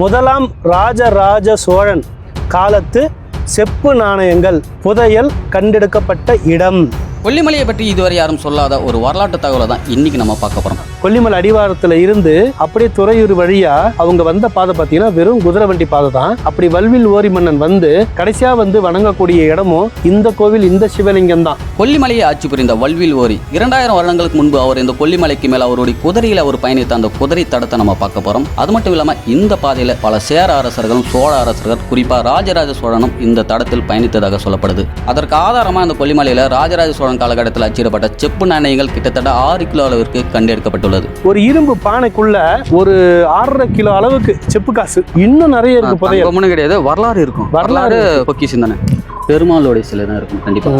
முதலாம் ராஜராஜ சோழன் காலத்து செப்பு நாணயங்கள் புதையல் கண்டெடுக்கப்பட்ட இடம். கொல்லிமலையை பற்றி இதுவரை யாரும் சொல்லாத ஒரு வரலாற்று தகவலை தான் இன்னைக்கு நம்ம பார்க்க போறோம். கொல்லிமலை அடிவாரத்துல இருந்து அப்படியே துறையூர் வழியா அவங்க வந்த பாதை பார்த்தீங்கன்னா வெறும் குதிரை வண்டி பாதை தான். அப்படி வல்வில் ஓரி மன்னன் வந்து கடைசியா வந்து வணங்கக்கூடிய இடமும் இந்த கோவில் இந்த சிவலிங்கம் தான். கொல்லிமலையை ஆட்சி புரிந்த வல்வில் ஓரி இரண்டாயிரம் வருடங்களுக்கு முன்பு அவர் இந்த கொல்லிமலைக்கு மேல அவருடைய குதிரையில அவர் பயணித்த அந்த குதிரை தடத்தை நம்ம பார்க்க போறோம். அது மட்டும் இல்லாம இந்த பாதையில பல சேர அரசர்களும் சோழ அரசர்கள் குறிப்பா ராஜராஜ சோழனும் இந்த தடத்தில் பயணித்ததாக சொல்லப்படுது. அதற்கு ஆதாரமா இந்த கொல்லிமலையில ராஜராஜ சோழன் காலகட்டத்தில் அச்சிடப்பட்ட செப்பு நாணயங்கள் கிட்டத்தட்ட ஆறு கிலோ அளவிற்கு கண்டெடுக்கப்பட்டுள்ளது. ஒரு இரும்பு பானைக்குள்ள ஒரு ஆறரை கிலோ அளவுக்கு செப்பு காசு. இன்னும் நிறைய இருக்கு கிடையாது. வரலாறு இருக்கும். வரலாறு வரலாறு பொக்கிஷம் தானே? பெருமாளுடைய சிலை தான் இருக்கும் கண்டிப்பா.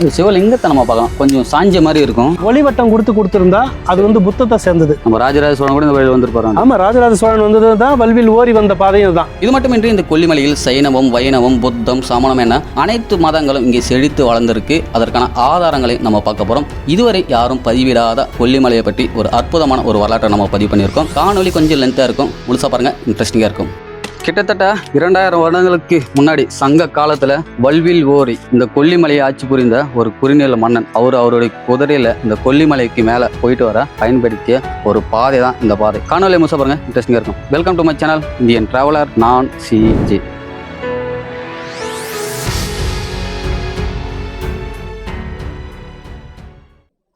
இது சிவலிங்கத்தை நம்ம பார்க்கலாம். கொஞ்சம் சாஞ்ச மாதிரி இருக்கும். ஒளிவட்டம் கொடுத்து கொடுத்திருந்தா அது வந்து புத்தத்தை சேர்ந்தது. நம்ம ராஜராஜ சோழன் கூட இந்த வழியில் வந்திருப்பாரு ஆமா ராஜராஜ சோழன் வந்தது தான் வல்வில் ஓரி வந்த பாதையும் தான் இது மட்டுமின்றி இந்த கொல்லிமலையில் சைனவம் வைணவம் புத்தம் சமணம் என அனைத்து மதங்களும் இங்கே செழித்து வளர்ந்திருக்கு. அதற்கான ஆதாரங்களை நம்ம பார்க்க போறோம். இதுவரை யாரும் பதிவிடாத கொல்லிமலையை பற்றி ஒரு அற்புதமான ஒரு வரலாற்றை நம்ம பதிவு பண்ணியிருக்கோம். காணொலி கொஞ்சம் லென்த்தாக இருக்கும். முழுசா பாருங்க. இன்ட்ரெஸ்டிங்காக இருக்கும். கிட்டத்தட்ட இரண்டாயிரம் வருடங்களுக்கு முன்னாடி சங்க காலத்துல வல்வில் ஓரி இந்த கொல்லிமலையை ஆட்சி புரிந்த ஒரு குறுநில மன்னன் அவர் அவருடைய குதிரையில இந்த கொல்லிமலைக்கு மேல போயிட்டு வர பயன்படுத்திய ஒரு பாதை தான் இந்த பாதை. காணொலி முழுசா பாருங்க இன்ட்ரெஸ்டிங்கா இருக்கும். Welcome to my channel Indian traveller நான் சிஜி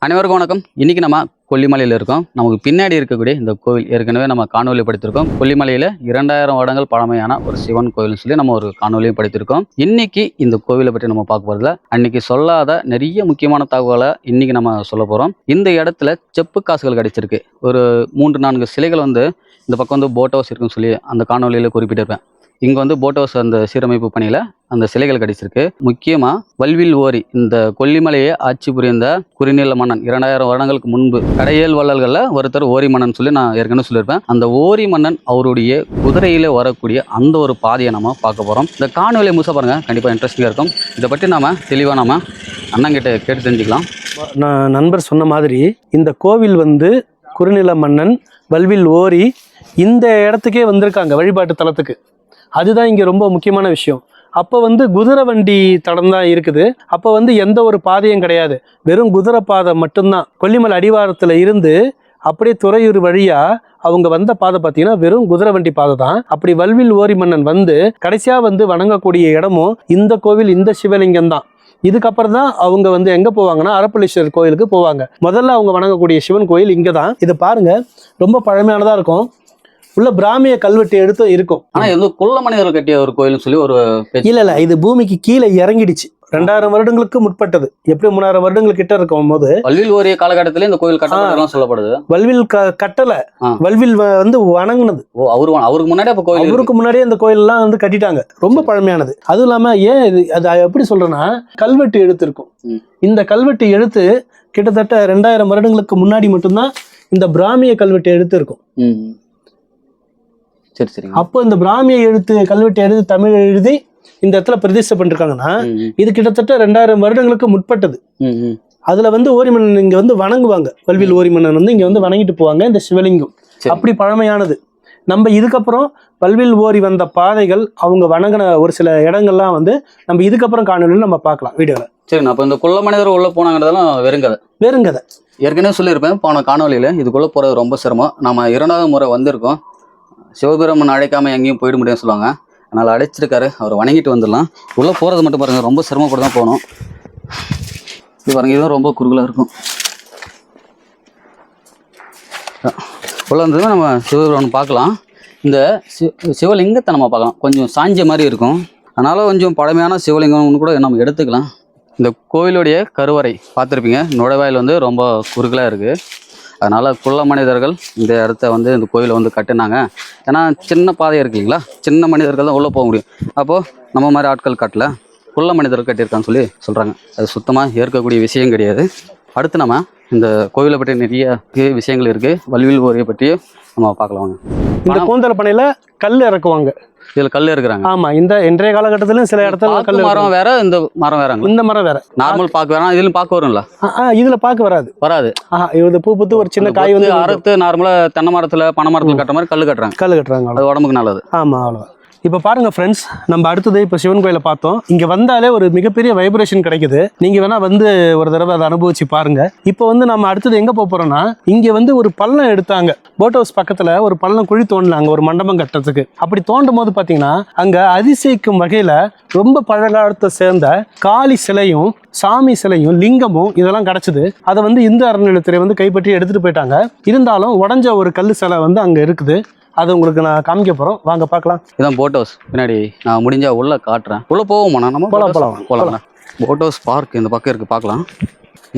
அனைவருக்கும் வணக்கம். இன்றைக்கி நம்ம கொல்லிமலையில் இருக்கோம். நமக்கு பின்னாடி இருக்கக்கூடிய இந்த கோவில் ஏற்கனவே நம்ம காணொலி படித்திருக்கோம். கொல்லிமலையில் இரண்டாயிரம் வருடங்கள் பழமையான ஒரு சிவன் கோவில்னு சொல்லி நம்ம ஒரு காணொலியும் படித்திருக்கோம். இன்னைக்கு இந்த கோவிலை பற்றி நம்ம பார்க்க போகிறதுல அன்னைக்கு சொல்லாத நிறைய முக்கியமான தகவலை இன்னைக்கு நம்ம சொல்ல போகிறோம் இந்த இடத்துல செப்பு காசுகள் கிடைச்சிருக்கு. ஒரு மூன்று நான்கு சிலைகள் வந்து இந்த பக்கம் வந்து போட் ஹவுஸ் இருக்குன்னு சொல்லி அந்த காணொலியில் குறிப்பிட்டிருப்பேன். இங்கே வந்து போட் ஹவுஸ் அந்த சீரமைப்பு பணியில் அந்த சிலைகள் கிடைச்சிருக்கு. முக்கியமாக வல்வில் ஓரி இந்த கொல்லிமலையை ஆட்சி புரிந்த குறுநில மன்னன். இரண்டாயிரம் வருடங்களுக்கு முன்பு கடையல் வள்ளல்களில் ஒருத்தர் ஓரி மன்னன் சொல்லி நான் ஏற்கனவே சொல்லியிருப்பேன். அந்த ஓரி மன்னன் அவருடைய குதிரையில வரக்கூடிய அந்த ஒரு பாதையை நம்ம பார்க்க போகிறோம் இந்த காணொலியை முழுசா பாருங்க கண்டிப்பாக இன்ட்ரெஸ்டிங்காக இருக்கும். இதை பற்றி நாம தெளிவாக நாம அண்ணங்கிட்ட கேட்டு தெரிஞ்சுக்கலாம். நான் நண்பர் சொன்ன மாதிரி இந்த கோவில் வந்து குறுநில மன்னன் வல்வில் ஓரி இந்த இடத்துக்கே வந்திருக்காங்க வழிபாட்டு தலத்துக்கு. அதுதான் இங்கே ரொம்ப முக்கியமான விஷயம். அப்போ வந்து குதிரை வண்டி தடம் தான் இருக்குது. அப்போ வந்து எந்த ஒரு பாதையும் கிடையாது. வெறும் குதிரை பாதை மட்டும்தான். கொல்லிமலை அடிவாரத்தில் இருந்து அப்படியே துறையூர் வழியாக அவங்க வந்த பாதை பார்த்தீங்கன்னா வெறும் குதிரை வண்டி பாதை தான். அப்படி வல்வில் ஓரி மன்னன் வந்து கடைசியாக வந்து வணங்கக்கூடிய இடமும் இந்த கோவில் இந்த சிவலிங்கம் தான். இதுக்கப்புறம் தான் அவங்க வந்து எங்கே போவாங்கன்னா அரப்பளீஸ்வரர் கோயிலுக்கு போவாங்க. முதல்ல அவங்க வணங்கக்கூடிய சிவன் கோயில் இங்கே தான் இதை பாருங்கள் ரொம்ப பழமையானதாக இருக்கும். உள்ள பிராமிய கல்வெட்டு எடுத்து இருக்கும். ஆனால் இது குள்ள மனிதர்கள் கட்டிய ஒரு கோயில்னு சொல்லி ஒரு இல்ல இல்ல இது பூமிக்கு கீழே இறங்கிடுச்சு. ரெண்டாயிரம் வருடங்களுக்கு முற்பட்டது. எப்படி மூணாயிரம் வருடங்கள் கிட்ட இருக்கும் போது? வல்வில் ஓரிய காலகட்டத்திலே இந்த கோயில் கட்டப்பட்டதெல்லாம் சொல்லப்படுது. வல்வில் கட்டல. வல்வில் வந்து வணங்குனது. ஓ அவரு அவருக்கு முன்னாடி அப்போ கோயில். அவருக்கு முன்னாடியே இந்த கோயிலெல்லாம் வந்து கட்டிட்டாங்க. ரொம்ப பழமையானது. அதுவும் இல்லாம ஏன் இது அது எப்படி சொல்றேன்னா கல்வெட்டு எழுத்து இருக்கும். இந்த கல்வெட்டு எழுத்து கிட்டத்தட்ட ரெண்டாயிரம் வருடங்களுக்கு முன்னாடி மட்டும்தான் இந்த பிராமிய கல்வெட்டு எழுத்து இருக்கும் சரி சரிங்க. அப்போ இந்த பிராமிய எழுத்து கல்வெட்டு எழுதி தமிழ் எழுதி இந்த இடத்துல பிரதிஷ்டை பண்ணிருக்காங்கன்னா இது கிட்டத்தட்ட ரெண்டாயிரம் வருடங்களுக்கு முற்பட்டது. அதுல வந்து ஓரிமன்னன் இங்க வந்து வணங்குவாங்க. வல்வில் ஓரிமன்னன் வந்து இங்க வந்து வணங்கிட்டு போவாங்க இந்த சிவலிங்கம். சரி. அப்படி பழமையானது. நம்ம இதுக்கப்புறம் பல்வில் ஓரி வந்த பாதைகள் அவங்க வணங்கின ஒரு சில இடங்கள்லாம் வந்து நம்ம இதுக்கப்புறம் காணொலியில் நம்ம பார்க்கலாம் வீடியோவில் சரிண்ணா அப்போ இந்த குள்ள மனிதர் உள்ள போனாங்கிறதெல்லாம் வெறுங்கதை. வேறுங்கதை. ஏற்கனவே சொல்லியிருப்பேன் போன காணொலியில் இதுக்குள்ளே போகிறது ரொம்ப சிரமம். நம்ம இரண்டாவது முறை வந்திருக்கோம். சிவபெருமன் அழைக்காமல் எங்கேயும் போயிட முடியும்னு சொல்லுவாங்க. அதனால் அழைச்சிருக்காரு. அவர் வணங்கிட்டு வந்துடலாம். உள்ளே போகிறது மட்டும் பாருங்கள் ரொம்ப சிரமப்பட்டு தான் போகணும். இது பாருங்கள் இதுதான் ரொம்ப குறுகலாக இருக்கும். உள்ளே வந்ததுமே நம்ம சிவபெருமன் பார்க்கலாம். இந்த சிவலிங்கத்தை நம்ம பார்க்கலாம். கொஞ்சம் சாஞ்ச மாதிரி இருக்கும். அதனால் கொஞ்சம் பழமையான சிவலிங்கம்னு கூட நம்ம எடுத்துக்கலாம். இந்த கோவிலுடைய கருவறை பார்த்துருப்பீங்க. நுழைவாயில் வந்து ரொம்ப குறுகலாக இருக்குது அதனால் குள்ள மனிதர்கள் இந்த இடத்த வந்து இந்த கோயிலை வந்து கட்டினாங்க. ஏன்னா சின்ன பாதை இருக்குங்களா சின்ன மனிதர்கள் தான் உள்ளே போக முடியும். அப்போது நம்ம மாதிரி ஆட்கள் கட்டல குள்ள மனிதர்கள் கட்டியிருக்கான்னு சொல்லி சொல்கிறாங்க அது சுத்தமாக ஏற்கக்கூடிய விஷயம் கிடையாது. அடுத்து நம்ம இந்த கோவிலை பற்றி நிறைய விஷயங்கள் இருக்குது வல்வில் ஓரியை பற்றி நம்ம பார்க்கலாம் இந்த கூந்தல் பனையில கல் இறக்குவாங்க. இதில் கல் இருக்கிறாங்க ஆமா இந்த இன்றைய காலகட்டத்திலும் சில இடத்துல கல். மரம் வேற இந்த மரம் வேறாங்க. இந்த மரம் வேற. நார்மல் பாக்கு வேற இதுல பாக்கு வரும்ல? இதுல பாக்க வராது. வராது. இது பூ பூத்து ஒரு சின்ன காய் வந்து அறுத்து நார்மலா தென்னை மரத்துல பனை மரத்துல கட்டுற மாதிரி கல் கட்டுறாங்க. கல் கட்டுறாங்க. அது உடம்புக்கு நல்லது. ஆமா அவ்வளவுதான். இப்போ பாருங்க ஃப்ரெண்ட்ஸ் நம்ம அடுத்தது இப்போ சிவன் கோயிலை பார்த்தோம். இங்கே வந்தாலே ஒரு மிகப்பெரிய வைப்ரேஷன் கிடைக்குது. நீங்கள் வேணால் வந்து ஒரு தடவை அதை அனுபவிச்சு பாருங்க. இப்போ வந்து நம்ம அடுத்தது எங்கே போக போறோம்னா இங்கே வந்து ஒரு பள்ளம் எடுத்தாங்க. போட் ஹவுஸ் பக்கத்தில் ஒரு பள்ளம் குழி தோண்டினாங்க ஒரு மண்டபம் கட்டுறதுக்கு. அப்படி தோண்டும் போது பார்த்தீங்கன்னா அங்கே அதிசயிக்கும் வகையில் ரொம்ப பழங்காலத்தை சேர்ந்த காளி சிலையும் சாமி சிலையும் லிங்கமும் இதெல்லாம் கிடச்சிது. அதை வந்து இந்து அறநிலையத்துறை வந்து கைப்பற்றி எடுத்துகிட்டு போயிட்டாங்க. இருந்தாலும் உடஞ்ச ஒரு கல் சிலை வந்து அங்கே இருக்குது. அது உங்களுக்கு நான் காமிக்க போறோம். வாங்க பார்க்கலாம். இதான் போட் ஹவுஸ் பின்னாடி நான் முடிஞ்சா உள்ள காட்டுறேன். உள்ள போவோமா நம்ம house? போலாம், போலாம். போட் ஹவுஸ் பார்க் இந்த பக்கம் இருக்கு பார்க்கலாம்.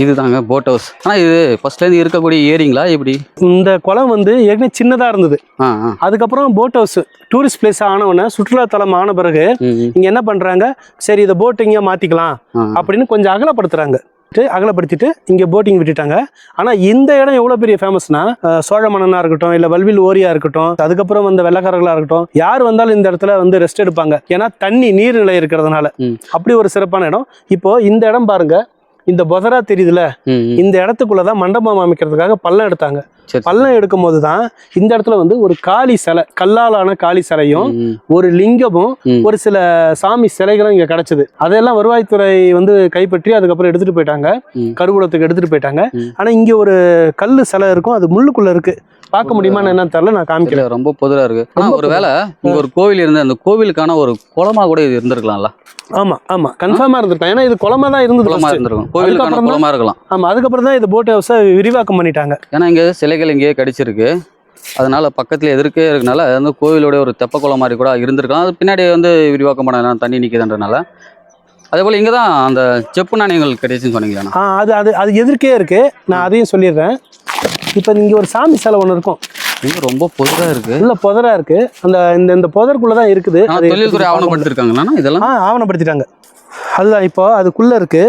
இதுதாங்க போட் ஹவுஸ் ஆனா இது ஃபர்ஸ்ட்ல இருந்து இருக்கக்கூடிய ஏரிங்களா எப்படி? இந்த குளம் வந்து ஏற்கனவே சின்னதாக இருந்தது. அதுக்கப்புறம் போட் ஹவுஸ் டூரிஸ்ட் பிளேஸ் ஆனவுடனே சுற்றுலாத்தலம் ஆன பிறகு. இங்கே என்ன பண்ணுறாங்க சரி இதை போட் இங்கே மாற்றிக்கலாம். அப்படின்னு கொஞ்சம் அகலப்படுத்துறாங்க. ட்டு அகலப்படுத்திட்டு இங்கே போட்டிங் விட்டுட்டாங்க. ஆனால் இந்த இடம் எவ்வளோ பெரிய ஃபேமஸ்னா சோழ மன்னனாக இருக்கட்டும் இல்லை வல்வில் ஓரியா இருக்கட்டும் அதுக்கப்புறம் வந்த வெள்ளக்காரர்களாக இருக்கட்டும் யார் வந்தாலும் இந்த இடத்துல வந்து ரெஸ்ட் எடுப்பாங்க. ஏன்னா தண்ணி நீர்நிலை இருக்கிறதுனால. அப்படி ஒரு சிறப்பான இடம். இப்போ இந்த இடம் பாருங்க இந்த பொதரா தெரியுதுல. இந்த இடத்துக்குள்ள தான் மண்டபம் அமைக்கிறதுக்காக பள்ளம் எடுத்தாங்க பள்ளம் எடுக்கும் போது தான் இந்த இடத்துல வந்து ஒரு காளி சிலை கல்லாலான காளி சிலையும். ஒரு லிங்கமும். ஒரு சில சாமி சிலைகளும் இங்க கிடைச்சது அதெல்லாம் வருவாய்த்துறை வந்து கைப்பற்றி அதுக்கப்புறம் எடுத்துட்டு போயிட்டாங்க. கருவூலத்துக்கு எடுத்துட்டு போயிட்டாங்க. ஆனா இங்க ஒரு கல்லு சிலை இருக்கும் அது முள்ளுக்குள்ள இருக்கு பார்க்க முடியுமான்னு என்னன்னு தெரியல நான் காமிக்கல இல்ல, ரொம்ப பொதுவா இருக்கு. ஆனா ரொம்ப ஒரு இங்க ஒரு கோவில் இருந்து அந்த கோவிலுக்கான ஒரு குளமா கூட இது இருந்திருக்கலாம்ல? ஆமா ஆமா. கன்ஃபார்மா இருந்திருக்கும் ஏன்னா இது குளமா தான் இருந்தது குளமா. இருந்திருக்கும். கோவிலுக்கான குளமா இருக்கலாம். ஆமா அதுக்கப்புறம் தான் இது போட் ஹவுஸை விரிவாக்கம் பண்ணிட்டாங்க. ஏன்னா இங்க சிலைகள் இங்கேயே கடிச்சிருக்கு. அதனால பக்கத்துல எதிர்க்கே இருக்கனால அது வந்து கோவிலோட ஒரு தெப்ப குளம் மாதிரி கூட இருந்திருக்கலாம். அது பின்னாடி வந்து விரிவாக்கம் பண்ண தண்ணி நிற்குதுன்றனால அதே போல இங்க தான் அந்த செப்பு நாணயங்கள் கிடைச்சுன்னு சொன்னீங்களா ஆ அது அது அது எதிர்க்கே இருக்கு. நான் அதையும் சொல்லிடுறேன். இப்போ இங்க ஒரு சாமி சிலை ஒன்று இருக்கும். இங்க ரொம்ப பொதுவா இருக்கு. உள்ள புதரா இருக்கு. அந்த இந்த இந்த புதருக்குள்ள தான் இருக்குது. தொழில்துறை ஆவணப்படுத்திருக்காங்களா இதெல்லாம்? ஆவணப்படுத்திட்டாங்க. அதுதான் இப்போ அதுக்குள்ள இருக்கு.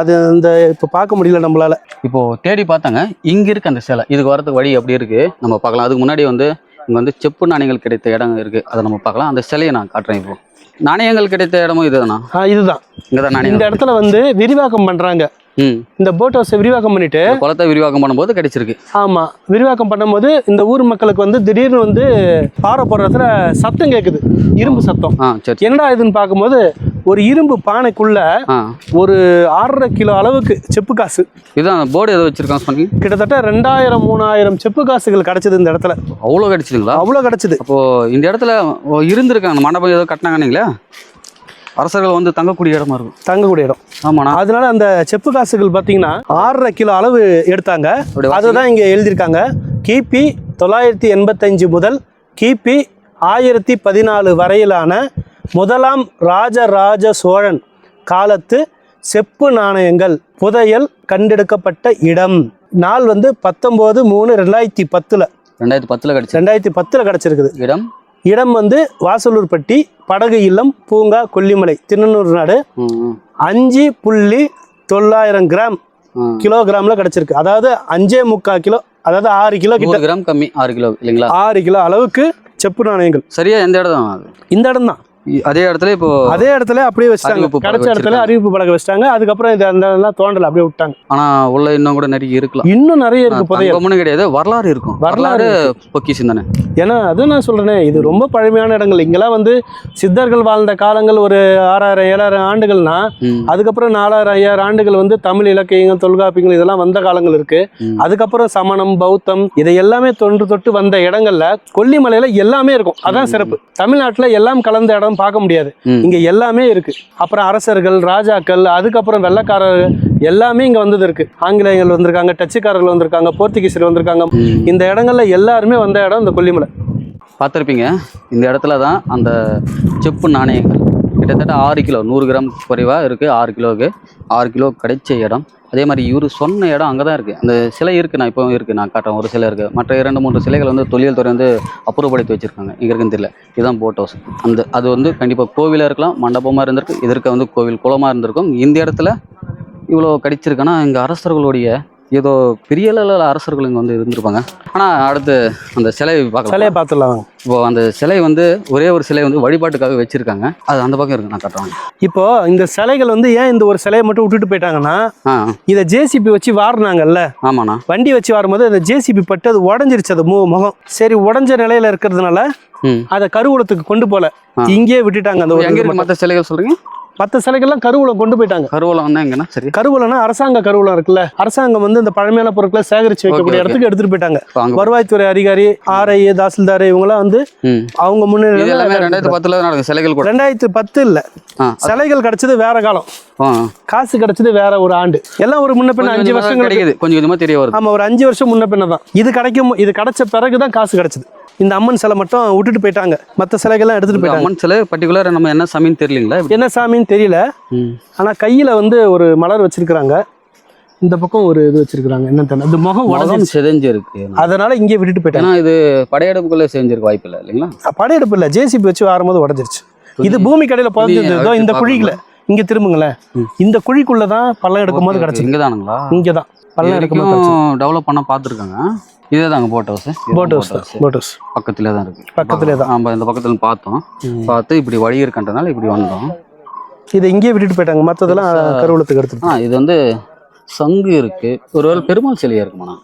அது இந்த இப்போ பார்க்க முடியல நம்மளால. இப்போ தேடி பார்த்தாங்க இங்க இருக்கு அந்த சிலை. இதுக்கு வரதுக்கு வழி எப்படி இருக்கு? நம்ம பார்க்கலாம். அதுக்கு முன்னாடி வந்து இங்க வந்து செப்பு நாணயங்கள் கிடைத்த இடம் இருக்கு. அதை நம்ம பார்க்கலாம். அந்த சிலையை நான் காட்டுறேன் இப்போ. நாணயங்கள் கிடைத்த இடமும் இதுதானா? இதுதான். இங்கதான் இந்த நாணயங்கள் இடத்துல வந்து விரிவாக்கம் பண்றாங்க. ம் இந்த போட் ஹவுஸை விரிவாக்கம் பண்ணிட்டு குளத்தை விரிவாக்கம் பண்ணும்போது கிடைச்சிருக்கு. ஆமா விரிவாக்கம் பண்ணும்போது இந்த ஊர் மக்களுக்கு வந்து திடீர்னு வந்து பாறை போடுறதுல சத்தம் கேட்குது இரும்பு சத்தம். என்னடா இதுன்னு பார்க்கும்போது ஒரு இரும்பு பானைக்குள்ள ஒரு ஆறரை கிலோ அளவுக்கு செப்பு காசு. இதுதான் போர்டு எதை வச்சிருக்கான் சொன்னீங்க கிட்டத்தட்ட ரெண்டாயிரம் மூணாயிரம் செப்பு காசுகள் கிடைச்சது இந்த இடத்துல. அவ்வளோ கிடைச்சிதுங்களா? அவ்வளோ கிடைச்சது. அப்போ இந்த இடத்துல இருந்திருக்காங்க மண்டபம் ஏதோ கட்டினாங்கன்னீங்களா? அரசர்கள் வந்து தங்கக்கூடிய இடமா இருக்கும். தங்கக்கூடிய இடம். ஆமாண்ணா. அதனால அந்த செப்பு காசுகள் பார்த்தீங்கன்னா ஆறரை கிலோ அளவு எடுத்தாங்க. அப்படி அதுதான் இங்கே எழுதியிருக்காங்க. கிபி தொள்ளாயிரத்தி எண்பத்தஞ்சு முதல் கிபி ஆயிரத்தி பதினாலு வரையிலான முதலாம் ராஜராஜ சோழன் காலத்து செப்பு நாணயங்கள் புதையல் கண்டெடுக்கப்பட்ட இடம். நாள் வந்து பத்தொம்போது மூணு ரெண்டாயிரத்தி பத்தில். ரெண்டாயிரத்தி பத்துல கிடைச்சது ரெண்டாயிரத்தி பத்தில் கிடச்சிருக்குது. இடம்? இடம் வந்து வாசலூர்பட்டி படகு இல்லம் பூங்கா கொல்லிமலை திருநெல்வேலி நாடு. அஞ்சு புள்ளி தொள்ளாயிரம் கிராம். கிலோகிராம்ல கிடைச்சிருக்கு. அதாவது அஞ்சே முக்கால் கிலோ அதாவது ஆறு கிலோ கிட்ட கிராம் கம்மி ஆறு கிலோ இல்லைங்களா? ஆறு கிலோ அளவுக்கு செப்பு நாணயங்கள். சரியா? எந்த இடம் தான் இந்த இடம் தான் அதே இடத்துல இப்போ அதே இடத்துல அப்படியே வச்சிட்டாங்க. கிடைச்ச இடத்துல. அறிவிப்பு பலகை வச்சிட்டாங்க. அதுக்கப்புறம் இது அந்த எல்லாம் தோண்டல அப்படியே விட்டாங்க. ஆனா உள்ள இன்னும் கூட நிறைய இருக்கலாம். இன்னும் நிறைய இருக்கு புதையல். கிடையாது வரலாறு இருக்கும். வரலாறு பொக்கிஷம் தானே. ஏன்னா அதுவும் நான் சொல்றேனே இது ரொம்ப பழமையான இடங்கள். இங்கெல்லாம் வந்து சித்தர்கள் வாழ்ந்த காலங்கள் ஒரு ஆறாயிரம் ஏழாயிரம் ஆண்டுகள்னா அதுக்கப்புறம் நாலாயிரம் ஐயாயிரம் ஆண்டுகள் வந்து தமிழ் இலக்கியங்கள் தொல்காப்பியங்கள் இதெல்லாம் வந்த காலங்கள் இருக்கு. அதுக்கப்புறம் சமணம் பௌத்தம் இதை எல்லாமே தொன்று தொட்டு வந்த இடங்கள்ல கொல்லிமலையில எல்லாமே இருக்கும். அதான் சிறப்பு. தமிழ்நாட்டுல எல்லாம் கலந்த இடம் பார்க்க முடியாது. இங்க எல்லாமே இருக்கு. அப்புறம் அரசர்கள் ராஜாக்கள் அதுக்கப்புறம் வெள்ளக்காரர்கள் எல்லாமே இங்க வந்தது இருக்கு. ஆங்கிலேயர்கள் வந்திருக்காங்க டச்சுக்காரர்கள் வந்திருக்காங்க போர்த்துகீசர் வந்திருக்காங்க. இந்த இடங்கள்ல எல்லாருமே வந்த இடம் இந்த கொல்லிமலை. பார்த்துருப்பீங்க. இந்த இடத்துல தான் அந்த செப்பு நாணயங்கள். கிட்டத்தட்ட ஆறு கிலோ நூறு கிராம் குறைவாக இருக்குது ஆறு கிலோவுக்கு. ஆறு கிலோ கிடைச்ச இடம். அதே மாதிரி இவர் சொன்ன இடம் அங்கே தான் இருக்குது அந்த சிலை இருக்குது நான் இப்போவும் இருக்குது நான் காட்டுறேன் ஒரு சிலை இருக்குது மற்ற இரண்டு மூன்று சிலைகள் வந்து தொழில் துறை வந்து அப்புறப்படுத்தி வச்சுருக்காங்க. இங்கே இருக்குன்னு தெரியல. இதுதான் போட் ஹவுஸ் அந்த அது வந்து கண்டிப்பாக கோவிலாக இருக்கலாம் மண்டபமாக இருந்திருக்கு. இதற்கு வந்து கோவில் குளமாக இருந்திருக்கும். இந்த இடத்துல இவ்வளோ கடிச்சிருக்குன்னா இங்கே அரசர்களுடைய ஏதோ பெரிய அளவில் அரசர்கள் இங்கே வந்து இருந்திருப்பாங்க. ஆனால் அடுத்து அந்த சிலை பார்க்கலாம். சிலையை பார்த்துடலாம். இப்போ அந்த சிலை வந்து ஒரே ஒரு சிலை வந்து வழிபாட்டுக்காக வச்சிருக்காங்க. அது அந்த பக்கம் இருக்கு நான் காட்டுறேன். இப்போ இந்த சிலைகள் வந்து ஏன் இந்த ஒரு சிலையை மட்டும் விட்டுட்டு போயிட்டாங்கன்னா இதை ஜேசிபி வச்சு வாரினாங்கல்ல? ஆமாண்ணா. வண்டி வச்சு வரும்போது அந்த ஜேசிபி பட்டு அது உடஞ்சிருச்சு அது மு முகம். சரி உடஞ்ச நிலையில இருக்கிறதுனால அதை கருவூலத்துக்கு கொண்டு போல. இங்கேயே விட்டுட்டாங்க அந்த மற்ற சிலைகள் சொல்றீங்க? மற்ற சிலைகள்லாம் கருவூலம் கொண்டு போயிட்டாங்க. கருவூலம் எங்கன்னா சரி. கருவூலம்னா அரசாங்க கருவூலம் இருக்குல்ல. அரசாங்கம் வந்து இந்த பழமையான பொருட்களை சேகரிச்சு வைக்கக்கூடிய. இடத்துக்கு எடுத்துட்டு போயிட்டாங்க. வருவாய்த்துறை அதிகாரி ஆர்ஐ தாசில்தார் இவங்கெல்லாம் வந்து அவங்க எல்லாமே ரெண்டாயிரத்தி பத்தில் நடக்கும் சிலைகள் கூட. ரெண்டாயிரத்தி பத்து இல்ல. சிலைகள் கிடைச்சது வேற காலம். காசு கிடைச்சது வேற ஒரு ஆண்டு. எல்லாம் ஒரு முன்ன பின்ன கொஞ்சம் அஞ்சு கொஞ்சமா வருஷங்களுக்கு கிடைக்குது. கொஞ்சம் கொஞ்சமாக தெரிய வருது. ஆமா ஒரு அஞ்சு வருஷம் முன்ன பின்ன தான் இது கிடைக்கும் இது கிடைச்ச பிறகுதான் காசு கிடைச்சது. இந்த அம்மன் சிலை மட்டும் விட்டுட்டு போயிட்டாங்க. மற்ற சிலைகள்லாம் எடுத்துட்டு போயிட்டாங்க. அம்மன் சிலை பர்டிகுலர் நம்ம என்ன சாமின்னு தெரியலீங்களா? என்ன சாமின்னு தெரியல. ம். ஆனா கையில வந்து ஒரு மலர் வச்சிருக்கிறாங்க. இந்த பக்கம் ஒரு இது வச்சிருக்காங்க என்ன தெரியல. இந்த முகம் உடம்பு உடஞ்சிருச்சு. செதஞ்சு இருக்கு அதனால இங்கே விட்டுட்டு போயிட்டாங்க. ஏன்னா இது படையெடுப்புக்குள்ளே செஞ்சிருக்க வாய்ப்பு இல்லை இல்லைங்களா படையெடுப்பு இல்ல. ஜேசிபி வச்சு வரும்போது உடஞ்சிருச்சு. இது பூமி கடையில புதஞ்சிருந்ததோ இந்த குழிக்குள்ள. இங்க திரும்புங்களேன். இந்த குழிக்குள்ள தான் பள்ளம் எடுக்கும் போது கிடைச்சது இங்கே தானுங்களா இங்க தான் பள்ளம் எடுக்கும் டெவலப் பண்ண பார்த்துருக்காங்க. இதே தாங்க boat house boat house boat house பக்கத்துல தான் இருக்கு. பக்கத்திலே தான். நம்ம இந்த பக்கத்துல பார்த்தோம். பார்த்து இப்படி வழி இருக்கன்றனால இப்படி வந்தோம். இதை இங்கேயே விட்டுட்டு போயிட்டாங்க. மற்றதெல்லாம் கருவூலத்துக்கு எடுத்துட்டு ஆ இது வந்து சங்கு இருக்கு. ஒருவேளை பெருமாள் சிலையா இருக்குமாண்ணா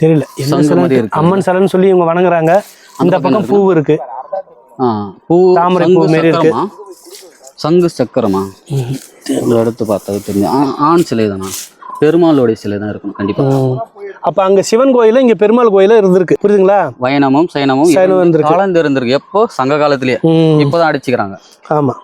தெரியல. என்ன சங்கு சிலை? மாதிரி இருக்கு. அம்மன் சிலைன்னு சொல்லி இவங்க வணங்குறாங்க. இந்த பக்கம் பூ இருக்கு. ஆ பூ தாமரை பூ மாரி இருக்கு. சங்கு சக்கரமா? எடுத்து பார்த்தா தெரிஞ்சு. ஆண் சிலை தானா? பெருமாளுடைய சிலை தான் இருக்கணும் கண்டிப்பா. அப்ப அங்க சிவன் கோயில இங்க பெருமாள் கோயில இருந்திருக்கு. புரியுதுங்களா? வைணமும் சைனமும் சைனம் இருந்து இருந்திருக்கு. கலந்து இருந்திருக்கு எப்போ? சங்க காலத்திலேயே. இப்போதான் அடிச்சுக்கிறாங்க. ஆமா.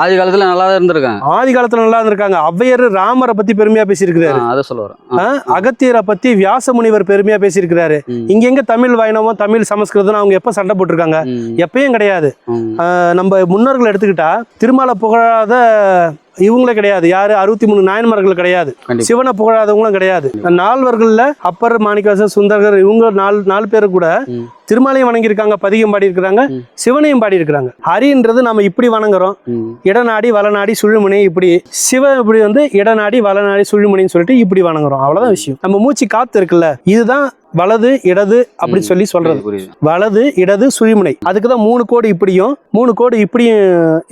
ஆதி காலத்துல நல்லா தான் இருந்திருக்காங்க. ஆதி காலத்துல நல்லா இருந்திருக்காங்க. ஔவையர் ராமரை பத்தி பெருமையா பேசியிருக்கிறாரு. அதை சொல்ல வரேன் ஆ. ஆ, அகத்தியரை பத்தி வியாச முனிவர் பெருமையா பேசியிருக்கிறாரு. இங்க எங்க தமிழ் வைணவம் தமிழ் சமஸ்கிருதம் அவங்க எப்ப சண்டை போட்டிருக்காங்க. எப்பயும் கிடையாது. நம்ம முன்னோர்கள் எடுத்துக்கிட்டா திருமாலை புகழாத இவங்களே கிடையாது. யாரு? அறுபத்தி மூணு நாயன்மார்கள் கிடையாது. சிவனை புகழாதவங்களும் கிடையாது. நால்வர்கள்ல அப்பர் மாணிக்கவாசர் சுந்தரர் இவங்க நாலு நாலு பேர் கூட. திருமாலையும் வணங்கியிருக்காங்க பதிகம் பாடி இருக்கிறாங்க. சிவனையும் பாடி இருக்கிறாங்க ஹரின்றது நம்ம இப்படி வணங்குறோம். இடநாடி வலநாடி சுழிமுனை இப்படி சிவன் இப்படி வந்து இடநாடி வலநாடி சுழிமுனைன்னு சொல்லிட்டு இப்படி வணங்குறோம். அவ்வளவுதான் விஷயம். நம்ம மூச்சு காத்து இருக்குல்ல. இதுதான் வலது இடது அப்படி சொல்லி சொல்றது. வலது இடது சுழிமுனை. அதுக்கு தான் மூணு கோடு இப்படியும் மூணு கோடு இப்படியும்